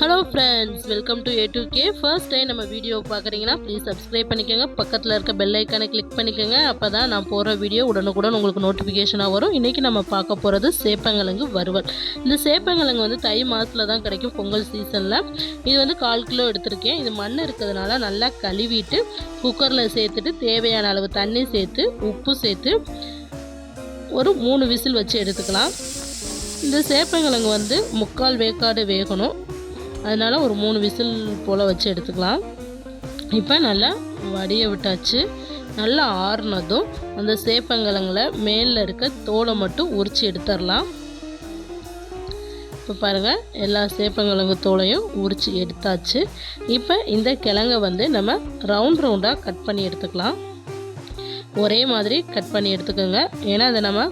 Hello friends welcome to A to K first time நம்ம video பார்க்குறீங்கன்னா please subscribe பண்ணிக்கோங்க. பக்கத்தில் இருக்க பெல் ஐக்கானை கிளிக் பண்ணிக்கோங்க. அப்போ தான் நான் போகிற வீடியோ உடனுக்குடன் உங்களுக்கு நோட்டிஃபிகேஷனாக வரும். இன்றைக்கி நம்ம பார்க்க போகிறது சேப்பங்கிழங்கு வறுவல். இந்த சேப்பங்கிழங்கு வந்து தை மாதத்தில் தான் கிடைக்கும் பொங்கல் சீசனில் இது வந்து கால் கிலோ எடுத்திருக்கேன். இது மண் இருக்கிறதுனால நல்லா கழுவிட்டு குக்கரில் சேர்த்துட்டு தேவையான அளவு தண்ணி சேர்த்து உப்பு சேர்த்து ஒரு மூணு விசில் வச்சு எடுத்துக்கலாம். இந்த சேப்பங்கிழங்கு வந்து முக்கால் வேக்காடு வேகணும். அதனால் ஒரு மூணு விசில் போல் வச்சு எடுத்துக்கலாம். இப்போ நல்லா வடிய விட்டாச்சு. நல்லா ஆறுனதும் அந்த சேப்பங்கிழங்குல மேலில் இருக்க தோலை மட்டும் உரித்து எடுத்துடலாம். இப்போ பாருங்கள் எல்லா சேப்பங்கிழங்கு தோலையும் உரித்து எடுத்தாச்சு. இப்போ இந்த கிழங்கை வந்து நம்ம ரவுண்ட் ரவுண்டாக கட் பண்ணி எடுத்துக்கலாம். ஒரே மாதிரி கட் பண்ணி எடுத்துக்கோங்க. ஏன்னா அதை நம்ம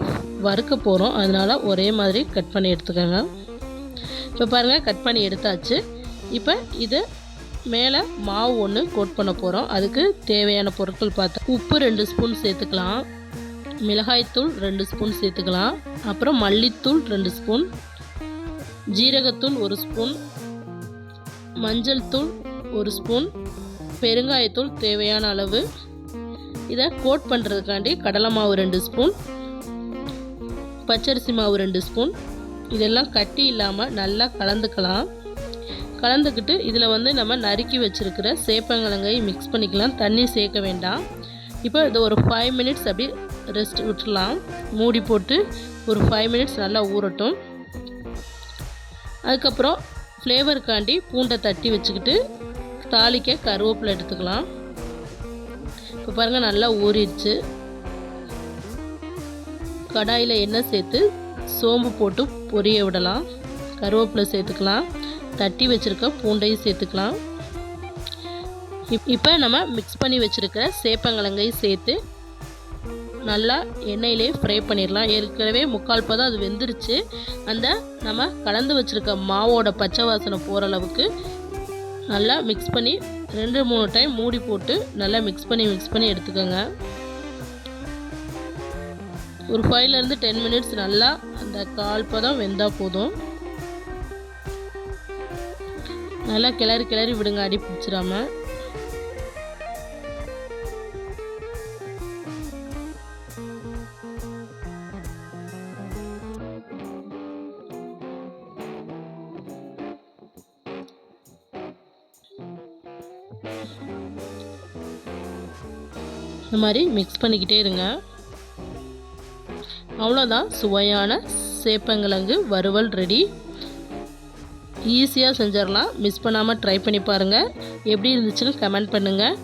வறுக்க போகிறோம் அதனால் ஒரே மாதிரி கட் பண்ணி எடுத்துக்கோங்க. இப்போ பாருங்கள் கட் பண்ணி எடுத்தாச்சு. இப்போ இது மேலே மாவு ஒன்று கோட் பண்ண போகிறோம் அதுக்கு தேவையான பொருட்கள் பார்த்தா உப்பு ரெண்டு ஸ்பூன் சேர்த்துக்கலாம். மிளகாய்த்தூள் ரெண்டு ஸ்பூன் சேர்த்துக்கலாம். அப்புறம் மல்லித்தூள் ரெண்டு ஸ்பூன். ஜீரகத்தூள் ஒரு ஸ்பூன். மஞ்சள் தூள் ஒரு ஸ்பூன். பெருங்காயத்தூள் தேவையான அளவு. இதை கோட் பண்ணுறதுக்காண்டி கடலை மாவு ரெண்டு ஸ்பூன். பச்சரிசி மாவு ரெண்டு ஸ்பூன். இதெல்லாம் கட்டி இல்லாமல் நல்லா கலந்துக்கலாம். கலந்துக்கிட்டு இதில் வந்து நம்ம நறுக்கி வச்சுருக்கிற சேப்பங்கிழங்கை மிக்ஸ் பண்ணிக்கலாம். தண்ணி சேர்க்க வேண்டாம். இப்போ இது ஒரு ஃபைவ் மினிட்ஸ் அப்படி ரெஸ்ட் விட்டுடலாம். மூடி போட்டு ஒரு ஃபைவ் மினிட்ஸ் நல்லா ஊறட்டும். அதுக்கப்புறம் ஃப்ளேவருக்காண்டி பூண்டை தட்டி வச்சுக்கிட்டு தாளிக்க கருவேப்பிலை எடுத்துக்கலாம். இப்போ பாருங்கள் நல்லா ஊறிடுச்சு. கடாயில் எண்ணெய் சேர்த்து சோம்பு போட்டு பொரிய விடலாம். கருவேப்பிலை சேர்த்துக்கலாம். தட்டி வச்சுருக்க பூண்டையும் சேர்த்துக்கலாம். இப்போ நம்ம மிக்ஸ் பண்ணி வச்சுருக்கிற சேப்பங்கிழங்கையும் சேர்த்து நல்லா எண்ணெயிலே ஃப்ரை பண்ணிடலாம் ஏற்கனவே முக்கால் பதம் அது வெந்துருச்சு. அந்த நம்ம கலந்து வச்சுருக்க மாவோட பச்சை வாசனை போகிற அளவுக்கு நல்லா மிக்ஸ் பண்ணி ரெண்டு மூணு டைம் மூடி போட்டு நல்லா மிக்ஸ் பண்ணி மிக்ஸ் பண்ணி எடுத்துக்கோங்க. ஒரு ஃபைவ்லேருந்து டென் மினிட்ஸ் நல்லா அந்த கால் பதம் வெந்தால் போதும். நல்லா கிளறி கிளறி விடுங்க அடி பிடிச்சிடாம. இந்த மாதிரி மிக்ஸ் பண்ணிக்கிட்டே இருங்க. அவ்வளோதான் சுவையான சேப்பங்கிழங்கு வறுவல் ரெடி ஈஸியாக செஞ்சிடலாம். மிஸ் பண்ணாமல் ட்ரை பண்ணி பாருங்கள் எப்படி இருந்துச்சுன்னு கமெண்ட் பண்ணுங்கள்